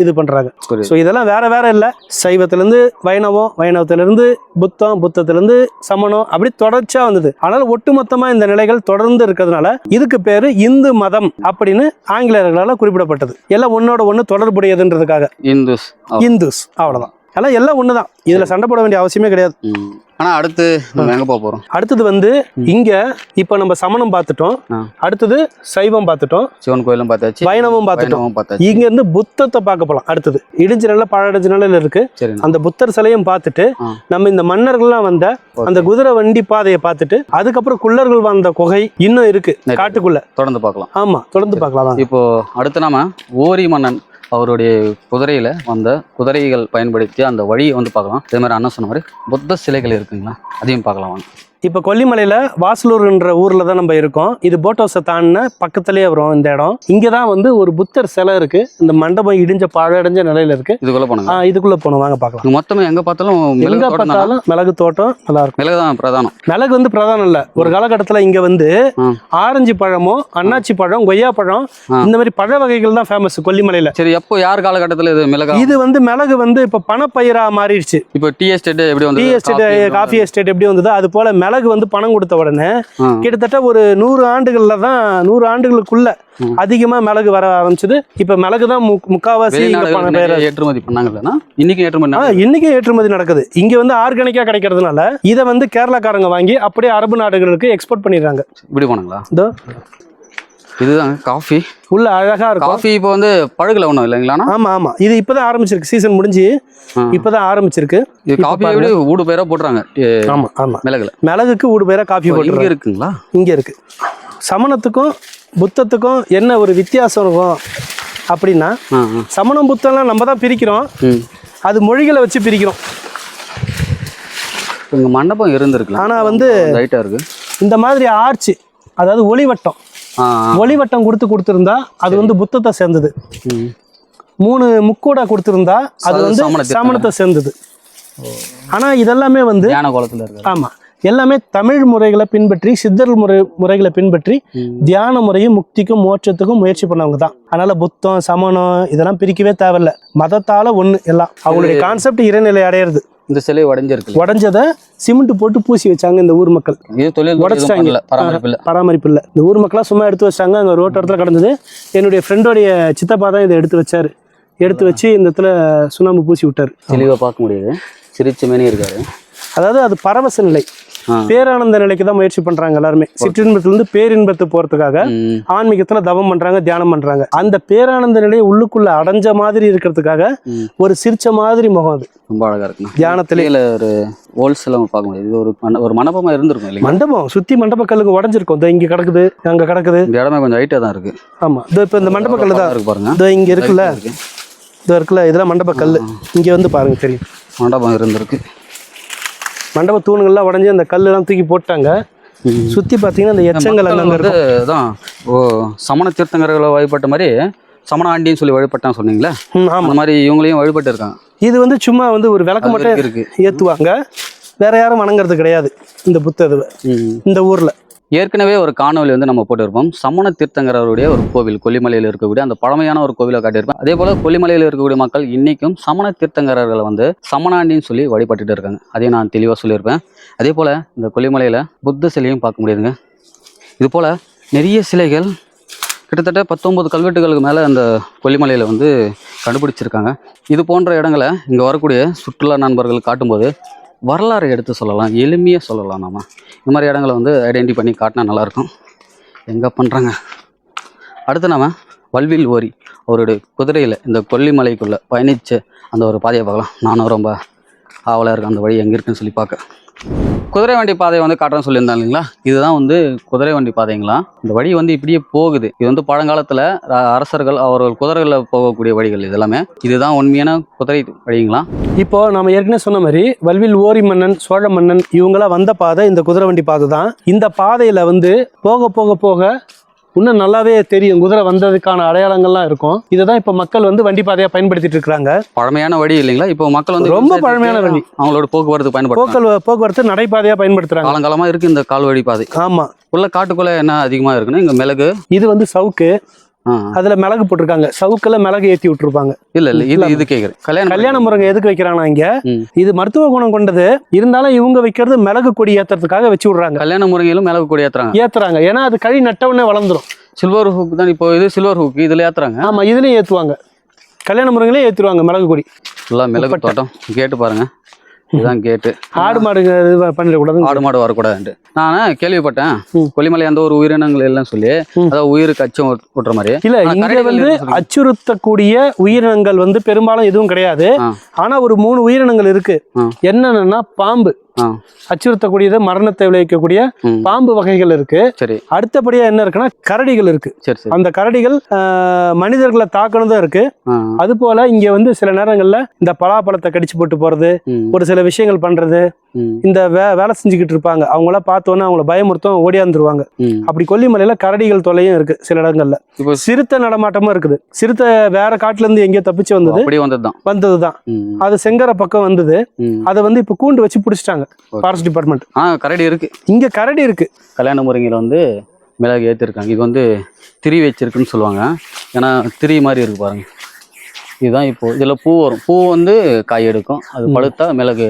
இது பண்றாங்க. ஸோ இதெல்லாம் வேற வேற இல்லை. சைவத்திலேருந்து வைணவம் வைணவத்திலிருந்து புத்தம் புத்தத்திலிருந்து சமணம் அப்படி தொடர்ச்சியா வந்தது. ஆனால் ஒட்டுமொத்தமா இந்த நிலைகள் தொடர்ந்து இருக்கிறதுனால இதுக்கு பேரு இந்து மதம் அப்படின்னு ஆங்கிலேயர்களால் குறிப்பிடப்பட்டது. எல்லாம் ஒன்னோட ஒன்று தொடர்புடையதுன்றதுக்காக. இந்துஸ். இந்துஸ். அவ்வளவுதான். எல்லாம் எல்லாம் ஒண்ணுதான். இதுல சண்டை போட வேண்டிய அவசியமே கிடையாது. ஆனா அடுத்து நம்ம எங்க போக போறோம்? அடுத்தது வந்து இங்க இப்போ நம்ம சமணம் பார்த்துட்டோம். அடுத்தது சைவம் பார்த்துட்டோம். சிவன் கோயிலும் பார்த்தாச்சு. வைணவம் பார்த்துட்டோம். பார்த்தாச்சு. இங்க இருந்து புத்தத்தை பார்க்க போலாம். அடுத்தது இடிஞ்ச நிலை பழடிஞ்ச நிலையில இருக்கு. சரிண்ணா. அந்த புத்தர் சிலையும் பார்த்துட்டு. நம்ம இந்த மன்னர்கள்லாம் வந்த அந்த குதிரை வண்டி பாதையை பார்த்துட்டு அதுக்கப்புறம் குள்ளர்கள் வந்த குகை இன்னும் இருக்கு. சரி. காட்டுக்குள்ள. தொடர்ந்து பார்க்கலாம். ஆமா தொடர்ந்து பார்க்கலாம். இப்போ அடுத்து நாம ஓரி மன்னன். அவருடைய குதிரையில வந்த குதிரைகள் பயன்படுத்தி அந்த வழியை வந்து பார்க்கலாம். அதே மாதிரி அண்ணன் சொன்ன மாதிரி புத்த சிலைகள் இருக்குங்களா? அதையும் பார்க்கலாம் வாங்க. இப்ப கொல்லிமலையில வாசலூர்ன்ற ஊர்ல தான் நம்ம இருக்கோம். இது போட் ஹவுஸை தாண்டின பக்கத்துலயே வரும் இந்த இடம். இங்க தான் வந்து ஒரு புத்தர் சிலை இருக்கு. இந்த மண்டபம் இடிஞ்ச பழடைஞ்ச நிலையில இருக்கு. இதுக்குள்ள ஆ, இதுக்குள்ள போனோம். வாங்க பார்க்கலாம். இங்க மொத்தமே எங்க பார்த்தாலும் மிளகு எங்க? பார்த்தாலும் மிளகு தோட்டம் நல்லா இருக்கும். மிளகு தான் பிரதானம். மிளகு வந்து பிரதானம் இல்ல. ஒரு காலகட்டத்துல இங்க வந்து. ஆரஞ்சு பழமோ அன்னாச்சி பழம் கொய்யா பழம். இந்த மாதிரி பழ வகைகள் தான் ஃபேமஸ் கொல்லிமலையில. சரி எப்போ யார் காலகட்டத்தில் இது மிளகா? இது வந்து மிளகு வந்து இப்ப பணப்பயிரா மாறிடுச்சு. இப்போ டீ எஸ்டேட் எப்படி வந்து டீ எஸ்டேட் காஃபி எஸ்டேட் எப்படி வந்ததோ அது போல மிளகு வந்து பணம் கொடுத்த உடனே கிட்டத்தட்ட ஒரு நூறு ஆண்டுகள்ல தான் நூறு ஆண்டுகளுக்குள்ள. அதிகமா மிளகு வர ஆரம்பிச்சது. இப்ப மிளகு தான் முக்காவாசி ஏற்றுமதி இன்னைக்கு ஏற்றுமதி ஆ நடக்குது. இன்னைக்கு ஏற்றுமதி நடக்குது. இங்க வந்து ஆர்கானிக்கா கிடைக்கிறதுனால இதை வந்து கேரளாக்காரங்க வாங்கி அப்படியே அரபு நாடுகளுக்கு எக்ஸ்போர்ட் பண்ணிடுறாங்க. இப்படி போனாங்களா? இதோ. இதுதான் காஃபி உள்ள அழகா இருக்கும். காஃபி இப்போ வந்து பழகுல ஒன்றும் இல்லைங்களாண்ணா ஆமா ஆமா. இது இப்பதான் ஆரம்பிச்சிருக்கு சீசன் முடிஞ்சு. இப்பதான் ஆரம்பிச்சிருக்கு. இது காஃபி. எப்படி ஊடு பேரா போட்டுறாங்க ஏ, ஆமா ஆமா. மிளகுல. மிளகுக்கு ஊடு பேரா காஃபி ஓ, இங்க போட்டு இருக்குங்களா? இங்க இருக்கு. சமணத்துக்கும் புத்தத்துக்கும் என்ன ஒரு வித்தியாசம் இருக்கும் அப்படின்னா. சமணம் புத்தம்லாம் நம்ம தான் பிரிக்கிறோம். அது மொழிகளை வச்சு பிரிக்கிறோம். இங்க மண்டபம் இருந்திருக்கலாம். ஆனா வந்து லைட்டா இருக்கு. இந்த மாதிரி ஆர்ச் அதாவது ஒளிவட்டம். ஒளிவட்டம் கொடுத்து கொடுத்துருந்தா அது வந்து புத்தத்தை சேர்ந்தது. மூணு முக்கூடா கொடுத்துருந்தா அது வந்து சமணத்தை சேர்ந்தது. ஆனால் இதெல்லாமே வந்து கோலத்துல ஆமாம் எல்லாமே தமிழ் முறைகளை பின்பற்றி சித்தர் முறை முறைகளை பின்பற்றி தியான முறையும் முக்திக்கும் மோட்சத்துக்கும் முயற்சி பண்ணவங்க தான். அதனால புத்தம் சமணம் இதெல்லாம் பிரிக்கவே தேவையில்ல. மதத்தால ஒண்ணு எல்லாம். அவங்களுடைய கான்செப்ட் இறைநிலை அடையிறது. இந்த சிலை உடைஞ்சிருக்கு உடஞ்சதை சிமெண்ட் போட்டு பூசி வச்சாங்க இந்த ஊர் மக்கள். உடைச்சிட்டாங்க. பராமரிப்பு இல்ல இந்த ஊர் மக்களாம் சும்மா எடுத்து வச்சாங்க அங்கே ரோட்டோரத்தில் கிடந்தது. என்னுடைய ஃப்ரெண்டோடைய சித்தப்பா தான் இதை எடுத்து வச்சாரு. எடுத்து வச்சு இந்த இடத்துல சுண்ணாம்பு பூசி விட்டாரு. தெளிவா பார்க்க முடியுது. சிரிச்ச மேனி இருக்காரு. அதாவது அது பரவச நிலை. பேரானந்த நிலைக்கு தான் முயற்சி பண்றாங்க எல்லாருமே. சிற்றின்பத்திலிருந்து பேரின்பத்து போறதுக்காக. ஆன்மீகத்துல தவம் பண்றாங்க தியானம் பண்றாங்க. அந்த பேரானந்த நிலையை உள்ளுக்குள்ள அடைஞ்ச மாதிரி இருக்கிறதுக்காக. ஒரு சிரிச்ச மாதிரி முகம் அது. ரொம்ப அழகா இருக்குண்ணா. தியானத்திலே. ஒரு ஹோல்சேல பார்க்க முடியுது. இது ஒரு ஒரு மண்டபமா இருந்திருக்கும் இல்லைங்க மண்டபம் சுத்தி மண்டப கல்லுங்க உடஞ்சிருக்கும். இதோ இங்க கிடக்குது அங்க கிடக்குது. இந்த இடமே கொஞ்சம் ஹைட்டா தான் இருக்கு. ஆமா. இதோ இப்ப இந்த மண்டப கல்லு தான். இருக்கு பாருங்க. இதோ இங்க இருக்குல்ல. இருக்கு. இதோ இருக்குல்ல இதெல்லாம் மண்டப கல்லு. இங்க வந்து பாருங்க தெரியும். மண்டபம் இருந்திருக்கு. மண்டப தூணுங்கள்லாம் உடஞ்சி அந்த கல்லெல்லாம் தூக்கி போட்டாங்க. ம். சுத்தி பாத்தீங்கன்னா அந்த எச்சங்கள் வந்து இருக்கும். தான் ஓ சமண தீர்த்தங்கர்களை வழிபட்ட மாதிரி சமண ஆண்டின்னு சொல்லி வழிபட்டான்னு சொன்னீங்களே? அந்த மாதிரி இவங்களையும் வழிபட்டு இருக்காங்க. இது வந்து சும்மா வந்து ஒரு விளக்கு மட்டும் இருக்கு ஏத்துவாங்க. வேற யாரும் வணங்குறது கிடையாது இந்த புத்த இதுவை ம். இந்த ஊர்ல. ஏற்கனவே ஒரு காணொலி வந்து நம்ம போட்டிருப்போம். சமண தீர்த்தங்கரருடைய ஒரு கோவில் கொல்லிமலையில் இருக்கக்கூடிய அந்த பழமையான ஒரு கோவிலை காட்டியிருப்போம் அதே போல கொல்லிமலையில் இருக்கக்கூடிய மக்கள் இன்னைக்கும் சமண தீர்த்தங்கரர்களை வந்து சமணாண்டின்னு சொல்லி வழிபட்டுட்டு இருக்காங்க. அதையும் நான் தெளிவாக சொல்லியிருப்பேன். அதே போல இந்த கொல்லிமலையில் புத்த சிலையும் பார்க்க முடியுதுங்க. இது போல நிறைய சிலைகள் கிட்டத்தட்ட பத்தொன்பது கல்வெட்டுகளுக்கு மேலே அந்த கொல்லிமலையில் வந்து கண்டுபிடிச்சிருக்காங்க. இது போன்ற இடங்களை இங்கே வரக்கூடிய சுற்றுலா நண்பர்கள் காட்டும்போது வரலாறு எடுத்து சொல்லலாம் எளிமையாக சொல்லலாம் நாம். இந்த மாதிரி இடங்களை வந்து ஐடென்டி பண்ணி காட்டினா நல்லாயிருக்கும். எங்கே பண்ணுறாங்க அடுத்து நாம் வல்வில் ஓரி அவருடைய குதிரையில் இந்த கொல்லிமலைக்குள்ளே பயணித்து அந்த ஒரு பாதையை பார்க்கலாம். நானும் ரொம்ப ஆவலாக இருக்கேன் அந்த வழி எங்கே இருக்குன்னு சொல்லி பார்க்க. குதிரை வண்டி பாதையை வந்து காட்டுறேன்னு சொல்லியிருந்தேன் இல்லைங்களா? இதுதான் வந்து குதிரை வண்டி பாதைங்களா? இந்த வழி வந்து இப்படியே போகுது. இது வந்து பழங்காலத்தில் அரசர்கள் அவர்கள் குதிரைகளில் போகக்கூடிய வழிகள் இது எல்லாமே இதுதான் உண்மையான குதிரை வழிங்களா? இப்போ நம்ம ஏற்கனவே சொன்ன மாதிரி வல்வில் ஓரி மன்னன் சோழ மன்னன் இவங்களாம் வந்த பாதை இந்த குதிரை வண்டி பாதை தான் இந்த பாதையில் வந்து போக போக போக இன்னும் நல்லாவே தெரியும். குதிரை வந்ததுக்கான அடையாளங்கள்லாம் இருக்கும். இதை தான் இப்போ மக்கள் வந்து வண்டி பாதையா பயன்படுத்திட்டு இருக்காங்க பழமையான வழி இல்லைங்களா? இப்போ மக்கள் வந்து ரொம்ப பழமையான வழி. அவங்களோட போக்குவரத்து பயன்படுத்துறாங்க. போக்கல் போக்குவரத்து நடைபாதையா பயன்படுத்துறாங்க. காலங்காலமா இருக்கு இந்த கால்வழி பாதை. ஆமா. உள்ள காட்டுக்குள்ள என்ன அதிகமா இருக்குன்னா இங்க மிளகு. இது வந்து சவுக்கு. அதுல மிளகு போட்டிருக்காங்க. சவுக்குல மிளகு ஏத்தி விட்டுருப்பாங்க. இல்ல இல்ல இது இது கேக்குறேன். கல்யாணம் கல்யாண முருங்கை எதுக்கு வைக்கிறாங்கன்னா இங்க. இது மருத்துவ குணம் கொண்டது. இருந்தாலும் இவங்க வைக்கிறது மிளகு கொடி ஏத்துறதுக்காக வச்சு விடுறாங்க. கல்யாண முறையிலும் மிளகு கொடி ஏத்துறாங்க. ஏத்துறாங்க. ஏன்னா அது கழி நட்ட உடனே வளர்ந்துரும். சில்வர் ஹூக் தான் இப்போ இது சில்வர் ஹூக் இதுல ஏத்துறாங்க. ஆமா இதுலயும் ஏத்துவாங்க. கல்யாண முருங்கிலே ஏத்துருவாங்க மிளகு கொடி. ஃபுல்லா மிளகு தோட்டம். கேட்டு பாருங்க. இதுதான் கேட்டு ஆடு மாடுங்க இது பண்ணிடக்கூடாது ஆடு மாடு வரக்கூடாதுன்ட்டு நான் கேள்விப்பட்டேன். கொல்லிமலை அந்த ஒரு உயிரினங்கள் எல்லாம் சொல்லி. அதாவது உயிருக்கு அச்சம் விட்- விட்டுற மாதிரி இல்ல இங்க வந்து. அச்சுறுத்தக்கூடிய உயிரினங்கள் வந்து பெரும்பாலும் எதுவும் கிடையாது. ஆனா ஒரு மூணு உயிரினங்கள் இருக்கு. என்னென்னா பாம்பு அச்சுறுத்தக்கூடியது மரணத்தை விளைவிக்கக்கூடிய. பாம்பு வகைகள் இருக்கு. சரி. அடுத்தபடியா என்ன இருக்குன்னா கரடிகள் இருக்கு. அந்த கரடிகள் மனிதர்களை தாக்கணும் இருக்கு. அது போல இங்க வந்து சில நேரங்கள்ல இந்த பலாப்பழத்தை கடிச்சு போட்டு போறது ஒரு சில விஷயங்கள் பண்றது இந்த வே வேலை செஞ்சுக்கிட்டு இருப்பாங்க. அவங்களாம் பார்த்தோன்னே அவங்கள பயமுறுத்தும் ஓடியாந்துருவாங்க. அப்படி கொல்லிமலையில கரடிகள் தொல்லையும் இருக்கு சில இடங்கள்ல. இப்போ சிறுத்தை நடமாட்டமும் இருக்குது. சிறுத்தை வேற காட்டுல இருந்து எங்கேயோ தப்பிச்சு வந்தது. வந்ததுதான். வந்ததுதான். அது செங்கரை பக்கம் வந்தது. அதை வந்து இப்ப கூண்டு வச்சு பிடிச்சிட்டாங்க. ஃபாரஸ்ட் டிபார்ட்மெண்ட் ஆ கரடி இருக்கு. இங்க கரடி இருக்கு. கல்யாண முறைங்கில வந்து மிளகு ஏற்றிருக்காங்க இது வந்து திரி வச்சிருக்குன்னு சொல்லுவாங்க. ஏன்னா திரி மாதிரி இருக்கு பாருங்க. இதுதான் இப்போ. இதில் பூ வரும். பூ வந்து காய் எடுக்கும். அது பழுத்தா மிளகு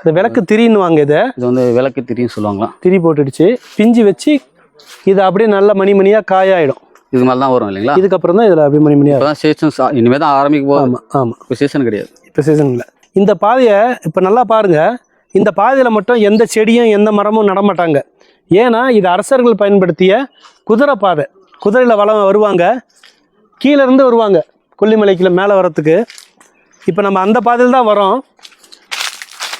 அந்த விளக்கு திரின்னுவாங்க இதை. இது வந்து விளக்கு திரின்னு சொல்லுவாங்களாம் திரி போட்டுடுச்சு. பிஞ்சு வச்சு இது அப்படியே நல்ல மணி மணியா காயாயிடும். இது மாதிரி தான் வரும் இல்லைங்களா? இதுக்கப்புறம் தான் இதுல அப்படியே மணி மணியா இப்போ தான் சீசன் இனிமேல் தான் ஆரம்பிக்க போகுது. ஆமா ஆமா. இப்போ சீசன் கிடையாது. இப்போ சீசன் இல்லை. இந்த பாதையை இப்போ நல்லா பாருங்க. இந்த பாதையில் மட்டும் எந்த செடியும் எந்த மரமும் நடமாட்டாங்க ஏன்னா இது அரசர்கள் பயன்படுத்திய குதிரை பாதை. குதிரையில் வளம் வருவாங்க. கீழே இருந்து வருவாங்க. கொல்லிமலைக்குள்ள மேலே வரத்துக்கு இப்போ நம்ம அந்த பாதையில் தான் வரோம்.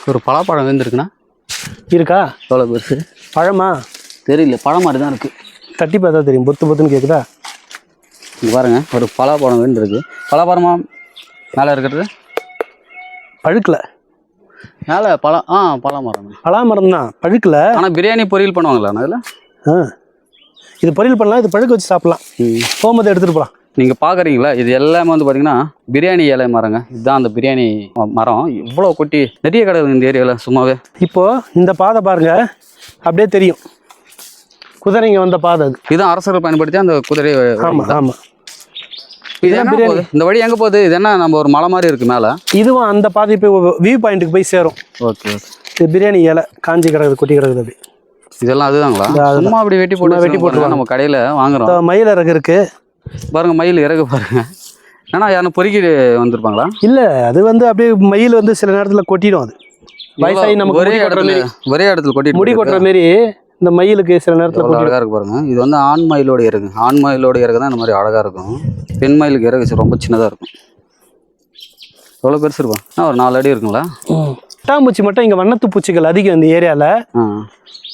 ஒரு பலாப்பழம் வெந்திருக்குன்னா இருக்கா? எவ்வளோ பெருசு? பழமா? தெரியல பழம் மாதிரி தான் இருக்குது தட்டி பார்த்தா தெரியும் பொத்து பொத்துன்னு கேட்குதா இங்க பாருங்க ஒரு பலாப்பழம் வெந்திருக்கு. பலாப்பழமா மேலே இருக்கிறது? பழுக்கல. மேலே பழம் ஆ பலாமரம். பலா மரம் தான் பழுக்கல. ஆனால் பிரியாணி பொரியல் பண்ணுவாங்களா அதில் ஆ. இது பொரியல் பண்ணலாம் இது பழுக்க வச்சு சாப்பிடலாம். போகும்போது எடுத்துகிட்டு போகலாம் நீங்க பாக்குறீங்களா? இது எல்லாமே வந்து பாத்தீங்கன்னா பிரியாணி இலை மரங்க. இதுதான் அந்த பிரியாணி மரம். இவ்வளவு கொட்டி நிறைய கடை இந்த ஏரியால சும்மாவே. இப்போ இந்த பாதை பாருங்க அப்படியே தெரியும். குதிரைங்க வந்த பாதை இதுதான் அரசர்கள் பயன்படுத்தி அந்த குதிரை ஆமா ஆமா. இது என்ன. போகுது? இந்த வழி எங்க போகுது? இது என்ன நம்ம ஒரு மலை மாதிரி இருக்கு மேல? இதுவும் அந்த பாதை போய் வியூ பாயிண்ட்டுக்கு போய் சேரும். ஓகே இது பிரியாணி இலை காஞ்சி கிடக்குது கொட்டி கிடக்குது அப்படி இதெல்லாம் அதுதாங்களா. சும்மா அப்படி வெட்டி போட்டு வெட்டி போட்டு நம்ம கடையில வாங்குறோம். மயில் இறகு இருக்கு. பாருங்க மயில் இறகு பாருங்க. ஏன்னா யாரும் பொறுக்கி வந்திருப்பாங்களா? இல்ல அது வந்து அப்படியே மயில் வந்து சில நேரத்துல கொட்டிடும் அது. வயசாகி நமக்கு ஒரே இடத்துல ஒரே இடத்துல கொட்டிட்டு முடி கொட்டுற மாதிரி இந்த மயிலுக்கு சில நேரத்துல எவ்வளோ கொட்டிடும் அழகா இருக்கு பாருங்க. இது வந்து ஆண் மயிலோட இறகு. ஆண் மயிலோட இறகு தான் இந்த மாதிரி அழகா இருக்கும். பெண் மயிலுக்கு இறகு ரொம்ப சின்னதா இருக்கும். எவ்வளோ பெருசு இருக்கும் ஆ, ஒரு நாலு அடி இருக்குங்களா? பட்டாம்பூச்சி மட்டும் இங்க வண்ணத்து பூச்சிகள் அதிகம் இந்த ஏரியால. ஆ.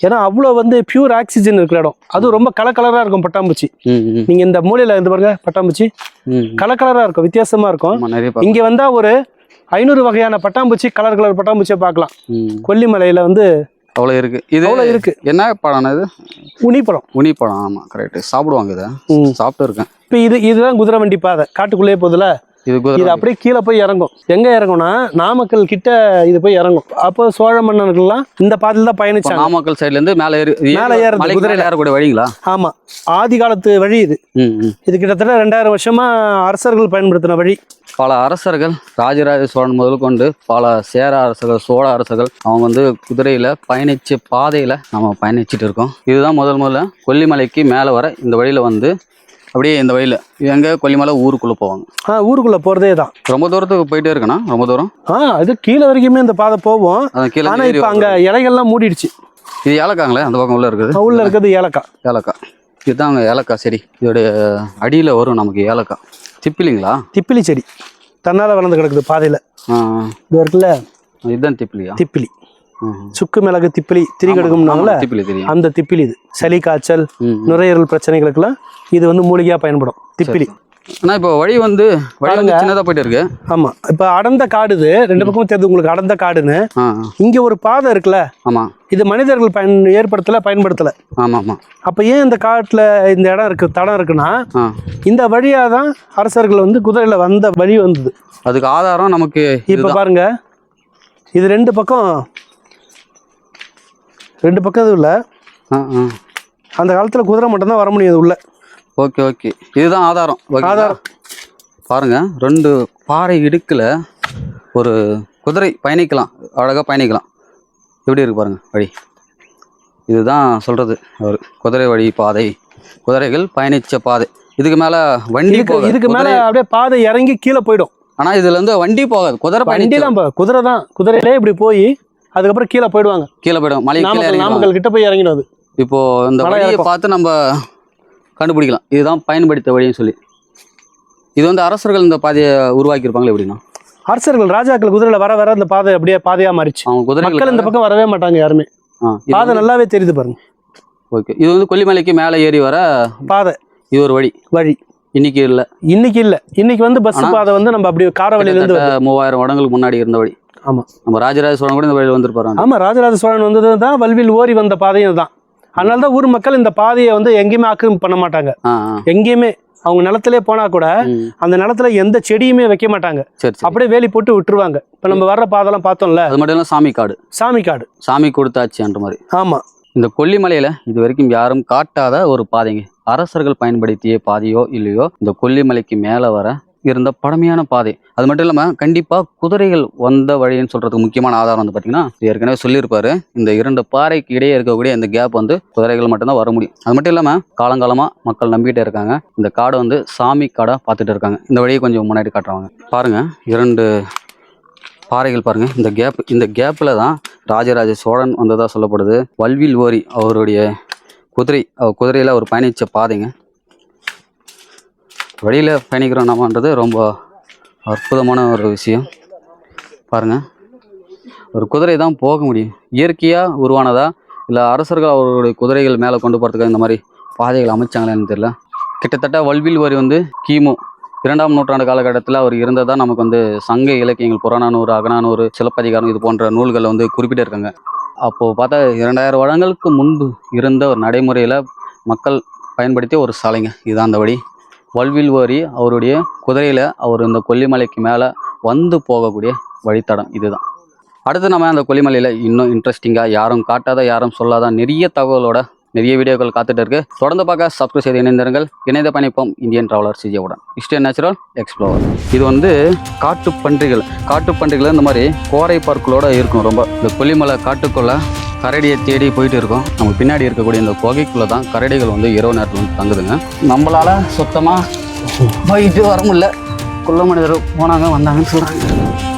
ஏன்னா அவ்வளோ வந்து பியூர் ஆக்சிஜன் இருக்கிற இடம். அதுவும் ரொம்ப கலர் கலரா இருக்கும் பட்டாம்பூச்சி. ம் ம். நீங்க இந்த மூலையில இந்த பாருங்க பட்டாம்பூச்சி. கலர் கலரா இருக்கும் வித்தியாசமா இருக்கும். இங்க வந்தா ஒரு ஐநூறு வகையான பட்டாம்பூச்சி கலர் கலர் பட்டாம்பூச்சியை பார்க்கலாம். கொல்லிமலையில வந்து அவ்வளோ இருக்கு. இது அவ்வளோ இருக்கு. என்ன பழம் இது? உனிப்பழம். உனி பழம் ஆமா கரெக்ட் சாப்பிடுவாங்க இதை. சாப்பிட்டு இருக்கேன். இப்போ இது இதுதான் குதிரை வண்டி பாதை. காட்டுக்குள்ளேயே போகுதுல? இது இது அப்படியே கீழே போய் இறங்கும். எங்க இறங்கும்னா நாமக்கல் கிட்ட இது போய் இறங்கும். அப்போ சோழ மன்னர்கள்லாம் இந்த பாதையில் தான் பயணிச்சாங்க. நாமக்கல் சைடுல இருந்து மேலே ஏறி மேலே மலைக்கு குதிரையில. ஏறக்கூடிய வழிங்களா? ஆமா. ஆதி காலத்து வழி இது. இது கிட்டத்தட்ட ரெண்டாயிரம் வருஷமா அரசர்கள் பயன்படுத்தின வழி. பல அரசர்கள் ராஜராஜ சோழன் முதல் கொண்டு பல சேர அரசர்கள் சோழ அரசர்கள் அவங்க வந்து குதிரையில பயணிச்ச பாதையில நம்ம பயணிச்சுட்டு இருக்கோம். இதுதான் முதல் முதல்ல கொல்லிமலைக்கு மேலே வர இந்த வழியில வந்து அப்படியே இந்த வழியில எங்க கொல்லிமலை ஊருக்குள்ள போவாங்க. ஆ ஊருக்குள்ள போறதே தான். ரொம்ப தூரத்துக்கு போயிட்டே இருக்கணும் ரொம்ப தூரம்? ஆ அது கீழே வரைக்குமே இந்த பாதை போவோம் கீழே ஆனா ஏறி இப்ப அங்க இலைகள்லாம் மூடிடுச்சு. இது ஏலக்காங்களே அந்த பக்கம் உள்ள இருக்குது? உள்ள இருக்கிறது ஏலக்காய் ஏலக்காய் இதுதான் அங்கே ஏலக்காய் செடி. இதோடைய அடியில் வரும் நமக்கு ஏலக்காய் திப்பிலிங்களா? திப்பிலி செடி. தன்னால வளர்ந்து கிடக்குது பாதையில. இது இருக்குல்ல? இதுதான் திப்பிலியா? திப்பிலி. சுக்கு மிளகு திப்பிலி திரி ஆமா, திப்பிலி தெரியும். அந்த திப்பிலி இது. சளி காய்ச்சல். நுரையீரல் பிரச்சனைகளுக்கெல்லாம் இது வந்து மூலிகையா பயன்படும் திப்பிலி. ஆனா இப்போ வழி வந்து வழி வந்து சின்னதா போயிட்டு இருக்கு ஆமா. இப்ப அடர்ந்த காடு இது ரெண்டு பக்கமும் தெரியுது உங்களுக்கு அடர்ந்த காடுன்னு. இங்க ஒரு பாதை இருக்குல்ல ஆமா. இது மனிதர்கள் பயன் ஏற்படுத்தல பயன்படுத்தல. ஆமா ஆமா. அப்ப ஏன் இந்த காட்டுல இந்த இடம் இருக்கு தடம் இருக்குன்னா இந்த வழியா தான் அரசர்கள் வந்து குதிரையில வந்த வழி வந்தது. அதுக்கு ஆதாரம் நமக்கு இப்ப. பாருங்க. இது ரெண்டு பக்கம் ரெண்டு பக்கம் இது இல்ல. அந்த காலத்துல குதிரை மட்டும்தான் வர முடியாது உள்ள. Okay okay. இதுதான் ஆதாரம்? ஆதாரம். பாருங்க ரெண்டு பாறை இடுக்குல ஒரு குதிரை பயணிக்கலாம். அழகா பயணிக்கலாம். எப்படி இருக்கு பாருங்க வழி. இதுதான் சொல்றது. அவர் குதிரை வழி பாதை. குதிரைகள் பயணிச்ச பாதை. இதுக்கு மேல வண்டி இதுக்கு போகாது. மேல அப்படியே பாதை இறங்கி கீழே போயிடும். ஆனா இதுல இருந்து வண்டி போகாது. குதிரை வண்டிலாம் போ- குதிரை தான் குதிரையிலே இப்படி போய் அதுக்கப்புறம் கீழே போயிடுவாங்க. கீழே போயிடும். மலை கீழே நாமக்கல் கிட்ட போய் இறங்கிடும் இப்போ இந்த வழியை. பார்த்து நம்ம கண்டுபிடிக்கலாம். இதுதான் பயன்படுத்த வழின்னு சொல்லி. இது வந்து அரசர்கள் இந்த பாதையை உருவாக்கியிருப்பாங்களே எப்படின்னா? அரசர்கள் ராஜாக்கள் குதிரையில வர வர இந்த பாதை அப்படியே பாதையா மாறிச்சு. அவங்க மக்கள் இந்த பக்கம் வரவே மாட்டாங்க யாருமே. பாதை நல்லாவே தெரியுது பாருங்க. ஓகே. இது வந்து கொல்லிமலைக்கு மேலே ஏறி வர பாதை. இது ஒரு வழி. வழி. இன்னைக்கு இல்லை. இன்னைக்கு இல்ல. இன்னைக்கு வந்து பஸ் பாதை வந்து நம்ம அப்படியே காரவழியில இருந்து வருது. மூவாயிரம் வருடங்களுக்கு முன்னாடி இருந்த வழி. ஆமா. நம்ம ராஜராஜ சோழன் கூட இந்த வழியில் வந்திருப்பாரு. ஆமா ராஜராஜ சோழன் வந்தது தான் வல்வில் ஓரி வந்த பாதையும் தான் அதனால தான் ஊர் மக்கள் இந்த பாதையை வந்து எங்கேயுமே ஆக்கிரமிப்பு பண்ண மாட்டாங்க. எங்கேயுமே அவங்க நிலத்திலே போனா கூட. அந்த நிலத்துல எந்த செடியுமே வைக்க மாட்டாங்க. அப்படியே வேலி போட்டு விட்டுருவாங்க. இப்ப நம்ம வர்ற பாதெல்லாம் பார்த்தோம்ல. அது மட்டும் இல்லை சாமி காடு. சாமி காடு. சாமி கொடுத்தாச்சுன்ற மாதிரி. ஆமா. இந்த கொல்லிமலையில இது வரைக்கும் யாரும் காட்டாத ஒரு பாதைங்க. அரசர்கள் பயன்படுத்திய பாதையோ இல்லையோ இந்த கொல்லிமலைக்கு மேலே வர இருந்த பழமையான பாதை. அது மட்டும் இல்லாமல் கண்டிப்பாக குதிரைகள் வந்த வழின்னு சொல்கிறதுக்கு முக்கியமான ஆதாரம் வந்து பார்த்தீங்கன்னா ஏற்கனவே சொல்லியிருப்பாரு. இந்த இரண்டு பாறைக்கு இடையே இருக்கக்கூடிய இந்த கேப் வந்து குதிரைகள் மட்டும்தான் வர முடியும். அது மட்டும் இல்லாமல் காலங்காலமாக மக்கள் நம்பிக்கிட்டே இருக்காங்க. இந்த காடை வந்து சாமி காடாக பார்த்துட்டு இருக்காங்க. இந்த வழியை கொஞ்சம் முன்னாடி காட்டுறாங்க பாருங்கள் இரண்டு பாறைகள் பாருங்கள் இந்த கேப் இந்த கேப்பில் தான் ராஜராஜ சோழன் வந்ததாக சொல்லப்படுது. வல்வில் ஓரி அவருடைய குதிரை அவர் குதிரையில் அவர் பயணித்த பாதைங்க. வழியில் பயணிக்கிறோம் நம்மன்றது ரொம்ப அற்புதமான ஒரு விஷயம். பாருங்க. ஒரு குதிரை தான் போக முடியும். இயற்கையாக உருவானதா? இல்லை அரசர்கள் அவருடைய குதிரைகள் மேலே கொண்டு போகிறதுக்கு இந்த மாதிரி பாதைகள் அமைச்சாங்களான்னு தெரியல. கிட்டத்தட்ட வல்வில் வரி வந்து கிமு. இரண்டாம் நூற்றாண்டு காலகட்டத்தில் அவர் இருந்ததா நமக்கு வந்து சங்க இலக்கியங்கள் புறநானூறு அகநானூறு சிலப்பதிகாரம் இது போன்ற நூல்களில் வந்து குறிப்பிட்டிருக்காங்க அப்போது பார்த்தா இரண்டாயிரம் வருடங்களுக்கு முன்பு இருந்த ஒரு நடைமுறையில் மக்கள் பயன்படுத்திய ஒரு சாலைங்க. இதுதான் அந்த வழி. வல்வில் ஓரி அவருடைய குதிரையில் அவர் இந்த கொல்லிமலைக்கு மேலே வந்து போகக்கூடிய வழித்தடம் இதுதான். அடுத்து நம்ம அந்த கொல்லிமலையில் இன்னும் இன்ட்ரெஸ்டிங்காக யாரும் காட்டாத யாரும் சொல்லாத நிறைய தகவலோட நிறைய வீடியோக்கள் காத்துட்டு இருக்கு. தொடர்ந்து பார்க்க சப்ஸ்கிரைப் செய்து இணைந்திருங்கள். இணைந்த பயணிப்போம் இந்தியன் டிராவலர் சிஜியவுடன் இஸ்டே நேச்சுரல் எக்ஸ்ப்ளோர் இது வந்து காட்டு பன்றிகள் காட்டு பன்றிகள் இந்த மாதிரி கோரை பார்க்களோட இருக்கும் ரொம்ப. இந்த கொல்லிமலை காட்டுக்குள்ள கரடியை தேடி போயிட்டு இருக்கோம். நம்ம பின்னாடி இருக்கக்கூடிய இந்த குகைக்குள்ள தான் கரடிகள் வந்து இரவு நேரத்தில் வந்து தங்குதுங்க. நம்மளால சுத்தமாக போயிட்டு வர முடியல. குள்ள மனிதர் போனாங்க வந்தாங்கன்னு சொல்கிறாங்க